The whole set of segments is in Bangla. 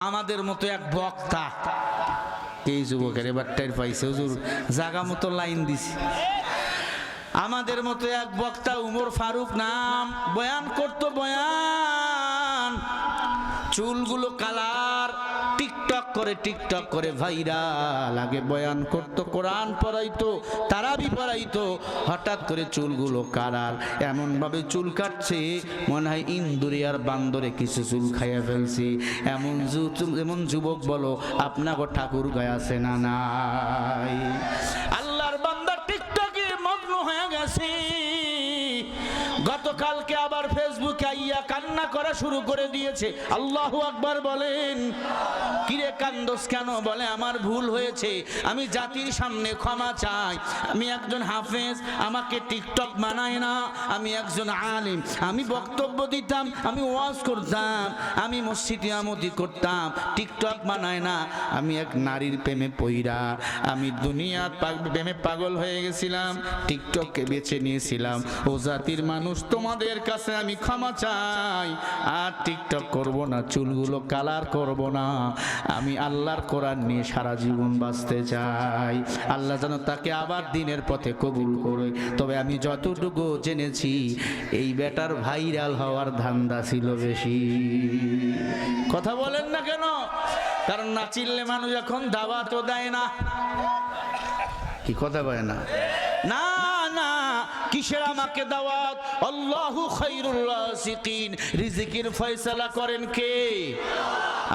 আমাদের মতো এক বক্তা। এই যুবকের এবার টের পাইছে, হুজুর, জাগা মতো লাইন দিছি। আমাদের মতো এক বক্তা, উমর ফারুক নাম, বয়ান করতো বয়ান। চুলগুলো কালার টিকটক করে টিকটক করে ভাইরা লাগে বয়ান করতো, কোরআন পড়াইতো, তারাবি পড়াইতো, হঠাৎ করে চুলগুলো কারাল এমনভাবে চুল কাটছে, মনে হয় ইন্দুরে আর বান্দরে কিছু চুল খাইয়া ফেলছে। এমন এমন যুবক বলো আপনাকে ঠাকুর গায়ে আছে না নাই? গতকালকে আবার ফেসবুকে আইয়া কান্না করা শুরু করে দিয়েছে। আল্লাহ আকবার বলেন, কিরে কান্দোস কেন? বলে, আমার ভুল হয়েছে। আমি জাতির সামনে ক্ষমা চাই। আমি একজন হাফেজ, আমাকে টিকটক মানায় না। আমি একজন আলিম। আমি বক্তব্য দিতাম, আমি ওয়াজ করতাম, আমি মসজিদে আমতি করতাম, টিকটক মানায় না। আমি এক নারীর প্রেমে পইরা আমি দুনিয়ার প্রেমে পাগল হয়ে গেছিলাম, টিকটককে বেছে নিয়েছিলাম। ও জাতির মানুষ তোমাদের কাছে আমি ক্ষমা চাই। আর টিকটক করব না, চুলগুলো কালার করব না। আমি আল্লাহর কোরআন নিয়ে সারা জীবন বাঁচতে চাই। আল্লাহ যেন তাকে আবার দিনের পথে কবুল করে। তবে আমি যতটুকু জেনেছি, এই বেটার ভাইরাল হওয়ার ধান্দা ছিল বেশি। কথা বলেন না কেন? কারণ না চিনলে মানুষ এখন দাওয়াতও দেয় না। কি কথা বলে না? না কিসের আমাকে দাওয়াত? আল্লাহু রিজিকের ফয়সালা করেন কে?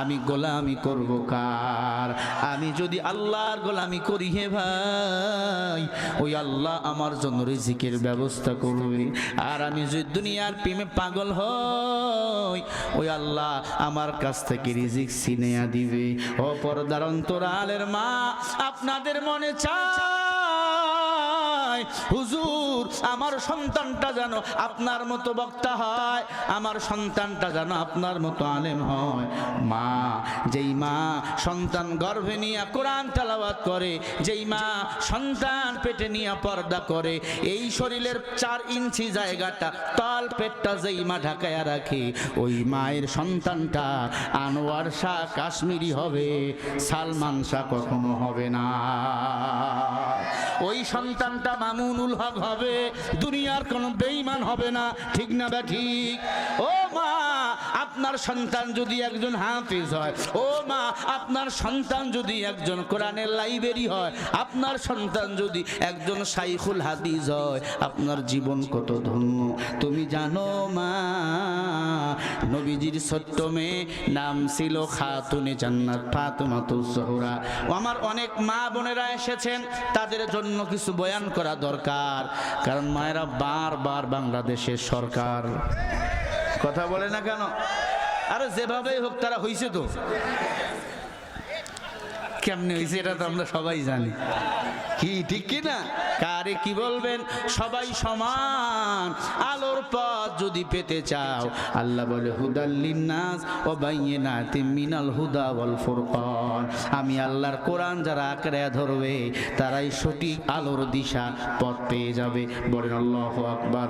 আমি গোলামি করব কার? আমি যদি আল্লাহর গোলামি করি হে ভাই, ওই আল্লাহ আমার জন্য রিজিকের ব্যবস্থা করবে। আর আমি যদি দুনিয়ার প্রেমে পাগল হই, ওই আল্লাহ আমার কাছ থেকে রিজিক সিনেয়া দিবে। ও পর্দার অন্তরালের মা, আপনাদের মনে চায় হুজুর, আমার সন্তানটা যেন আপনার মতো বক্তা হয়, আমার সন্তানটা যেন আপনার মতো আলেম হয়। মা, যেই মা সন্তান গর্ভে নিয়ে কোরআন তালাবাত করে, যেই মা সন্তান পেটে নিয়ে পর্দা করে, এই শরীরের চার ইঞ্চি জায়গাটা, তল পেটটা যেই মা ঢাকায়া রাখে, ওই মায়ের সন্তানটা আনোয়ার শাহ কাশ্মীরি হবে, সালমান শাহ কখনো হবে না। ওই সন্তানটা মামুনুল হক হবে। দুনিয়ার কোনো বেঈমান হবে না। ঠিক না বা ঠিক? ও মা, আপনার সন্তান যদি একজন হাফিজ হয়, ও মা, আপনার সন্তান যদি একজন কোরআনের লাইব্রেরি হয়, আপনার সন্তান যদি একজন সাইফুল হাদিস হয়, আপনার জীবন কত ধন্য। তুমি জানো মা, নবীজির ছোট্ট মেয়ে নাম ছিল খাতুনে জান্নাত ফাতেমাতুজ জোহরা। ও আমার অনেক মা বোনেরা এসেছেন, তাদের জন্য কিছু বয়ান করা দরকার, কারণ মায়েরা বারবার বাংলাদেশের সরকার। কথা বলে না কেন? আরে যেভাবেই হোক, তারা হয়েছে তো। কেমনে হয়েছে এটা তো আমরা সবাই জানি। কি, ঠিক কি না? কারে কি বলবেন? সবাই সমান। আলোর পথ যদি পেতে চাও, আল্লাহ বলে হুদাল্লিন নাস ও বাইয়িনাতি মিনাল হুদা ওয়াল ফুরকান। আমি আল্লাহর কোরআন যারা আঁকড়ে ধরবে, তারাই সঠিক আলোর দিশা পথ পেয়ে যাবে। বলেন আল্লাহু আকবার।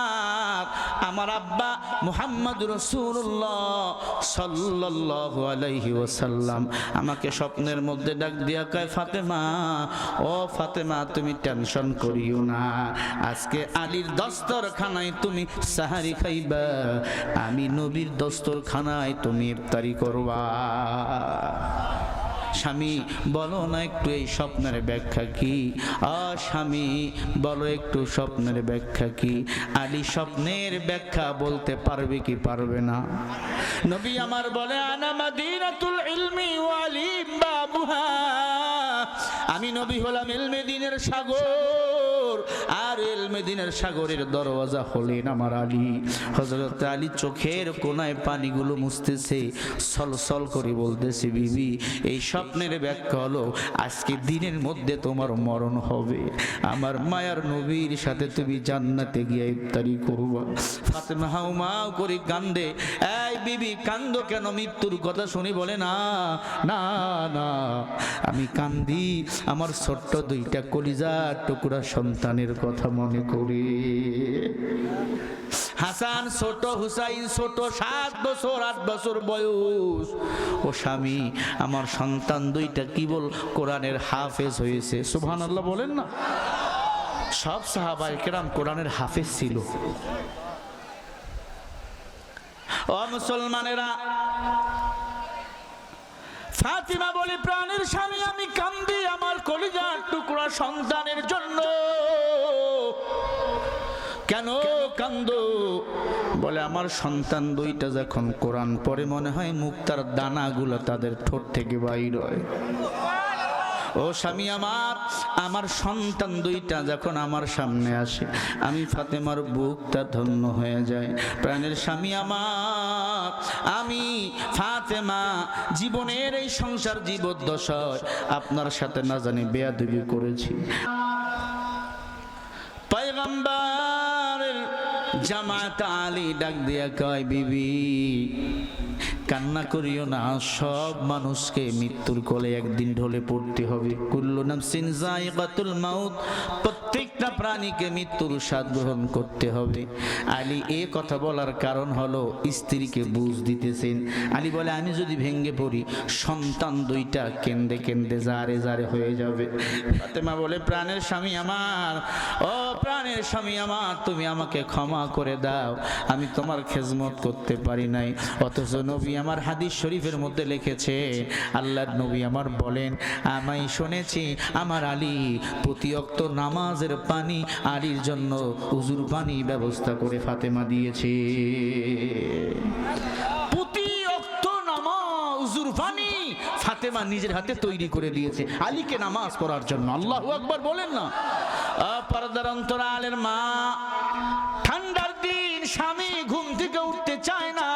আমার আব্বা মুহাম্মদ রসুল্লাহ সাল্লাল্লাহু আলাইহি ওয়াসাল্লাম। আমাকে স্বপ্নের মধ্যে ডাক দিয়া কয়, ফাতেমা, ও ফাতেমা, তুমি টেনশন করিও না। আজকে আলীর দস্তরখানায় তুমি সাহারি খাইবা। আমি নবীর দস্তরখানায় তুমি ইফতারি করবা। স্বামী, বলো না একটু এই স্বপ্নের ব্যাখ্যা কি? আ স্বামী, বলো একটু স্বপ্নের ব্যাখ্যা কি? আলী, স্বপ্নের ব্যাখ্যা বলতে পারবে কি পারবে না? নবী আমার বলে, আনা মাদিনাতুল ইলমি ওয়ালিম বাবুহা। আমি নবী হলাম ইলমে দিনের সাগর সাগর। আর এলমে মেদিনের সাগরের দরওয়াজা হলেন আমার আলী। হজরত আলী চোখের কোনায় পানিগুলো মুছতেছে, সলসল করে বলতেছে, বিবি, এই স্বপ্নের ব্যাখ্যা হলো, আজকে দিনের মধ্যে তোমার মরণ হবে। আমার মায়ার নবীর সাথে তুমি জান্নাতে গিয়ে ইফতারি করবা। ফাতেমা হাউমাউ করে কান্দে, এই বিবি, কান্দ কেন? মৃত্যুর কথা শুনি বলে, না না না, আমি কান্দি। আমার ছোট্ট দুইটা কলিজার টুকরা সন্তানের কথা মনে করি। হাসান ছোট, হুসাইন ছোট, সাত বছর, আট বছর বয়স। ও স্বামী, আমার সন্তান দুইটা কি বল কোরআনের হাফেজ হয়েছে? সুবহান আল্লাহ বলেন না। সব সাহাবাই কেরাম কোরআনের হাফেজ ছিল। ও মুসলমানেরা ফাতিমা বলে, প্রাণের স্বামী, আমি কান্দি আমার কলিজার টুকরা সন্তানের জন্য। কেন কান্দ? বলে, আমার সন্তান দুইটা যখন কোরআন পরে মনে হয় মুক্তার দানাগুলো তাদের ঠোঁট থেকে বাইর হয়। ও স্বামী আমার আমার সন্তান দুইটা যখন আমার সামনে আসে, আমি ফাতেমার বুকটা ধন্য হয়ে যায় প্রাণের স্বামী আমার আমি ফাতেমা, জীবনের এই সংসার জীবদ্দশায় আপনার সাথে না জানি বেয়াদবি করেছি। জামাত আলী ডাক দিয়া কয়, বিবি, কান্না করিও না, সব মানুষকে মৃত্যুর কোলে একদিন ঢলে পড়তে হবে। কুল্লু নাফসিন যায়িকাতুল মাউত প্রত্যেকটা প্রাণীকে মৃত্যুর স্বাদ গ্রহণ করতে হবে। আলী এ কথা বলার কারণ হলো স্ত্রীকে বুঝ দিতেছেন। আলী বলে, আমি যদি ভেঙ্গে পড়ি, সন্তান দুইটা কেন্দে কেন্দে জারে জারে হয়ে যাবে। ফাতেমা বলে, প্রাণের স্বামী আমার। ও প্রাণের স্বামী আমার, তুমি আমাকে ক্ষমা করে দাও। আমি তোমার খেজমত করতে পারি নাই। অথচ নবী আমার হাদিস শরীফের মধ্যে লিখেছে, আল্লাহর নবী আমার বলেন আমি শুনেছি, আমার আলী প্রতি অক্ত নামাজের পানি, আলীর জন্য উজুর পানি ব্যবস্থা করে ফাতেমা দিয়েছে। প্রতি অক্ত নামাজ উজুর ফাতেমা নিজের হাতে তৈরি করে দিয়েছে। আলীকে নামাজ পড়ার জন্য। আল্লাহ আকবার বলেন না। পর্দার অন্তরালের মা, ঠান্ডার দিন স্বামী ঘুম থেকে উঠতে চায় না।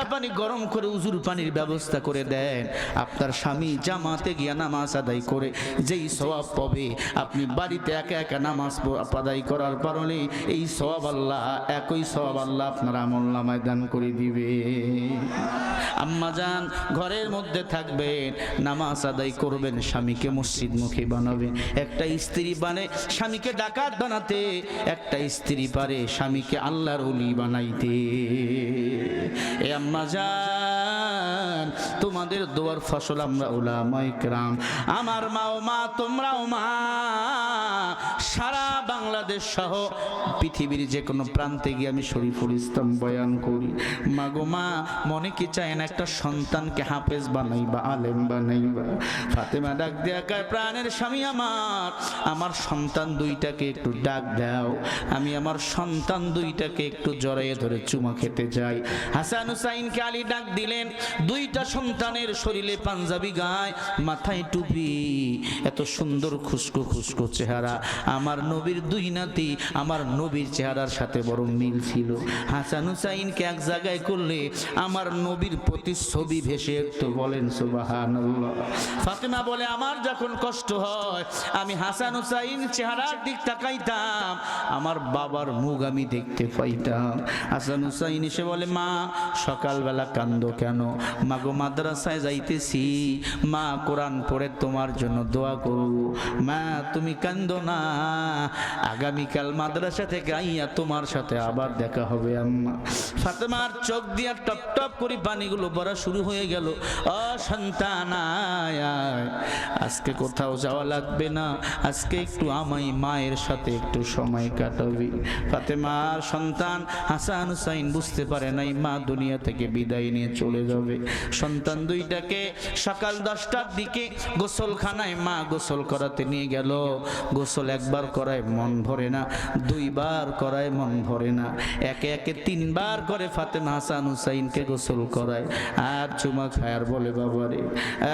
ঠান্ডা পানি গরম করে উজুর পানির ব্যবস্থা করে দেন। আপনার স্বামী জামাতে গিয়া নামাজ আদায় করে, যেই সওয়াব পাবে, আপনি বাড়িতে একা একা নামাজ আদায় করার কারণে এই সওয়াব আল্লাহ, একই সওয়াব আল্লাহ আপনার আমল নামায় দান করে দিবে। আম্মা যান, ঘরের মধ্যে থাকবেন, নামাজ আদায় করবেন, স্বামীকে মসজিদ মসজিদমুখী বানাবেন। একটা স্ত্রী বানে, স্বামীকে ডাকাত বানাতে, একটা স্ত্রী পারে, স্বামীকে আল্লাহর অলি বানাইতে। এ আম্মা যান তোমাদের দোয়ার ফসল আমরা ওলামাই কেরাম। আমার মাও মা, তোমরাও মা। সারা বাংলাদেশ সহ পৃথিবীর যে কোনো প্রান্তে গিয়ে আমি শরীফুল ইসলাম বয়ান করি। মাগো মা, মনে কি চায় না একটা সন্তানকে হাফেজ বানাইবা, আলেম বানাইবা? ফাতেমা ডাক দেয়া প্রাণের স্বামী আমার আমার সন্তান দুইটাকে একটু ডাক দাও। আমি আমার সন্তান দুইটাকে একটু জড়াইয়ে ধরে চুমা খেতে যাই। হাসান হুসাইনকে আলী ডাক দিলেন, দুইটা সন্তানের শরীরে পাঞ্জাবি গায়, মাথায় টুপি, এত সুন্দর খুশকো খুশকো চেহারা। আমার নবীর দুই নাতি আমার নবীর চেহারার সাথে বড় মিল ছিল। হাসান হুসাইনকে এক জায়গায় করলে আমার নবীর প্রতি ছবি ভেসে একটু বলেন সুবাহান ফাতেমা বলে, আমার যখন কষ্ট হয়, আমি হাসান হুসাইন চেহারার দিক তাকাইতাম, আমার বাবার মুখ আমি দেখতে পাইতাম। হাসান হুসাইন এসে বলে, মা, সকালবেলা কান্দ কেন? মা গো, মাদ্রাসায় যাইতেছি। মা, কোরআন পড়ে তোমার জন্য দোয়া করব। মা, তুমি কান্দো না। আগামীকাল মাদ্রাসা থেকে আইয়া তোমার সাথে আবার দেখা হবে আম্মা। ফাতেমার চোখ দিয়া টপ টপ করে পানিগুলো পড়া শুরু হয়ে গেল। ও সন্তান আয়, আয়। আজকে কোথাও যাওয়া লাগবে না। আজকে একটু আমাই মায়ের সাথে একটু সময় কাটাবি। ফাতেমার সন্তান হাসান হুসাইন বুঝতে পারে নাই মা দুনিয়া থেকে বিদায় নিয়ে চলে যাবে। সন্তান দুইটাকে সকাল দশটার দিকে গোসলখানায় মা গোসল করাতে নিয়ে গেল। গোসল একবার করায় মন ভরে না, দুইবার করায় মন ভরে না। একে একে তিনবার করে ফাতেমা হাসান হুসাইনকে গোসল করায়। আর চুমা খায় আর বলে বাবা রে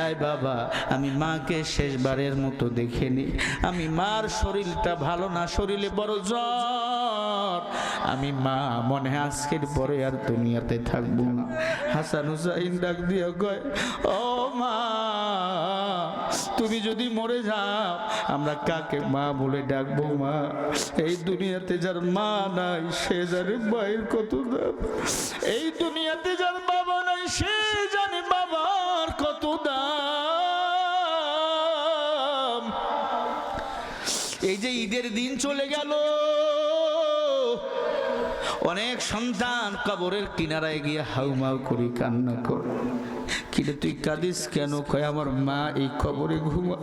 এই বাবা, আমি মাকে শেষবারের মতো দেখেনি আমি মার শরীরটা ভালো না, শরীরে বড় জ্বর। আমি মা, মনে আজকের পরে আর দুনিয়াতে থাকব না। হাসান হুসাইন ডাক দিয়ে কয়, ও মা, তুমি যদি মরে যাও, আমরা কাকে মা বলে ডাকবো মা? এই দুনিয়াতে যার মা নাই, সে জানে মায়ের কত দাম। এই দুনিয়াতে যার বাবা নাই, সে জানে বাবার কত দাম। এই যে ঈদের দিন চলে গেল। অনেক সন্তান কবরের কিনারায় গিয়ে হাউমাউ করি কান্না কর। কিন্তু তুই কাঁদিস কেন? কয়, আমার মা এই কবরে ঘুমা